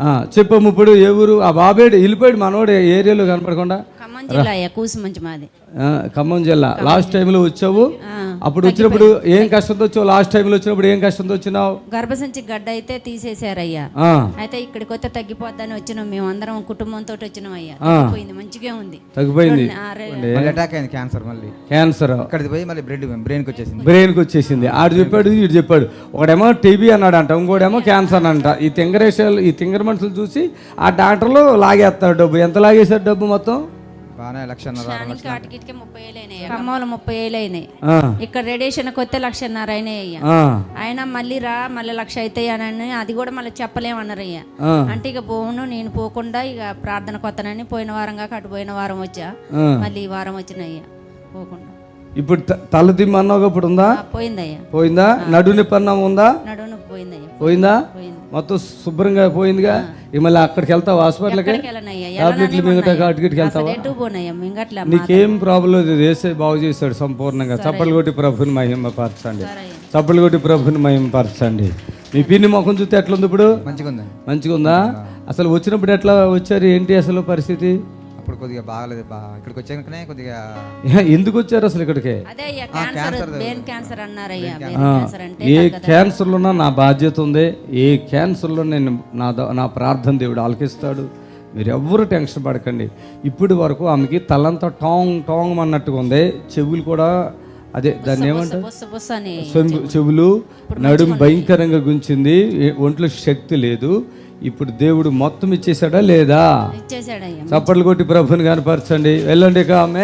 ఆ, చెప్పమ్మ ఇప్పుడు ఏ ఊరు? ఆ బాబేడు వెళ్ళిపోయాడు మనోడు ఏరియాలో కనపడకుండా? ఖమ్మం జిల్లా మాది. ఖమ్మం జిల్లా. లాస్ట్ టైంలో వచ్చావు? అప్పుడు వచ్చినప్పుడు ఏం కష్టంతో వచ్చావు లాస్ట్ టైంలో వచ్చినప్పుడు ఏం కష్టంతో వచ్చినావు గర్భసంచి గడ్డ అయితే తీసేశారయ్యా. ఆ, అయితే ఇక్కడికి వస్తే తగ్గిపోద్దని వచ్చినాం. మేము అందరం కుటుంబంతో వచ్చినాం అయ్యా. ఆ. పోయింది మంచిగా ఉంది. తగ్గిపోయింది. అటాక్ అయింది క్యాన్సర్ మళ్ళీ. క్యాన్సర్ అక్కడికి పోయి మళ్ళీ బ్రెడ్ బ్రెయిన్కి వచ్చేసింది. బ్రెయిన్కి వచ్చేసింది. ఆడు చెప్పాడు ఇటు చెప్పాడు. ఒకడేమో టీబీ అన్నాడంట ఇంకోడేమో క్యాన్సర్ అంట ఈ తింగరేషాలు ఈ తింగర మనుషులు చూసి ఆ డాక్టర్లు లాగేస్తాడు డబ్బు. ఎంత లాగేశారు డబ్బు మొత్తం? బాగానే లక్షలు వాటికి ముప్పై వేలు అయినాయి ఖమ్మంలో ముప్పై వేలు అయినాయి ఆ, ఇక్కడ రేడియేషన్కి వస్తే లక్షన్నర అయినాయి అయ్యా ఆ, ఆయన మళ్ళీ రా మళ్ళీ లక్ష అవుతాయి అని అది కూడా మళ్ళీ చెప్పలేమన్నారు అయ్యా ఆ, అంటే ఇక పోను నేను పోకుండా ఇక ప్రార్థన కొత్తనని పోయిన వారం కాక అటు పోయిన వారం వచ్చా. మళ్ళీ ఈ వారం వచ్చినయ్యా పోకుండా. ఇప్పుడు త- తల దిమ్మ అన్నావు ఇప్పుడు ఉందా? ఆ, పోయిందయ్యా. పోయిందా? నడు నిప్పన్నం ఉందా? నడువును పోయిందయ్యా. పోయిందా పోయింది? మొత్తం శుభ్రంగా పోయిందిగా. ఇక మళ్ళీ అక్కడికి వెళ్తావు హాస్పిటల్కి? టాబ్లెట్లు మిగతా కాటికి వెళ్తావా? నీకేం ప్రాబ్లం లేదు వేసే బాగు చేస్తాడు సంపూర్ణంగా. చప్పలు కొట్టి ప్రభుని మహిమపరచండి చప్పలు కొట్టి ప్రభుని మహిమపరచండి మీ పిన్ని ముఖం చూస్తే ఎట్లుంది ఇప్పుడు? మంచిగా ఉందండి మంచిగా ఉందా అసలు వచ్చినప్పుడు ఎట్లా వచ్చారు? ఏంటి అసలు పరిస్థితి? అప్పుడు కొద్దిగా బాగాలేదు బా. ఇక్కడికి వచ్చాకనే కొద్దిగా ఏ, ఎందుకు వచ్చారు అసలు ఇక్కడికి? అదే అయ్యా క్యాన్సర్ బ్రెయిన్ క్యాన్సర్ అన్నారయ్యా బ్రెయిన్ ఆ, క్యాన్సర్ అంటే ఏ క్యాన్సర్లో ఉన్నా నా బాధ్యత ఉంది. ఏ క్యాన్సర్లో నేను నా ద- నా ప్రార్థన దేవుడు ఆలకిస్తాడు. మీరు ఎవ్వరు టెన్షన్ పడకండి. ఇప్పటి వరకు ఆమెకి తలంతా టాంగ్ టాంగ్ అన్నట్టుగా ఉంది. చెవులు కూడా అదే దాన్ని ఏమంటారు? చెవులు. నడుము భయంకరంగా గుంచింది. ఒంట్లో శక్తి లేదు. ఇప్పుడు దేవుడు మొత్తం ఇచ్చేసాడా లేదా? చప్పట్లు కొట్టి ప్రభుని కనపరచండి వెళ్ళండి ఇక ఆమె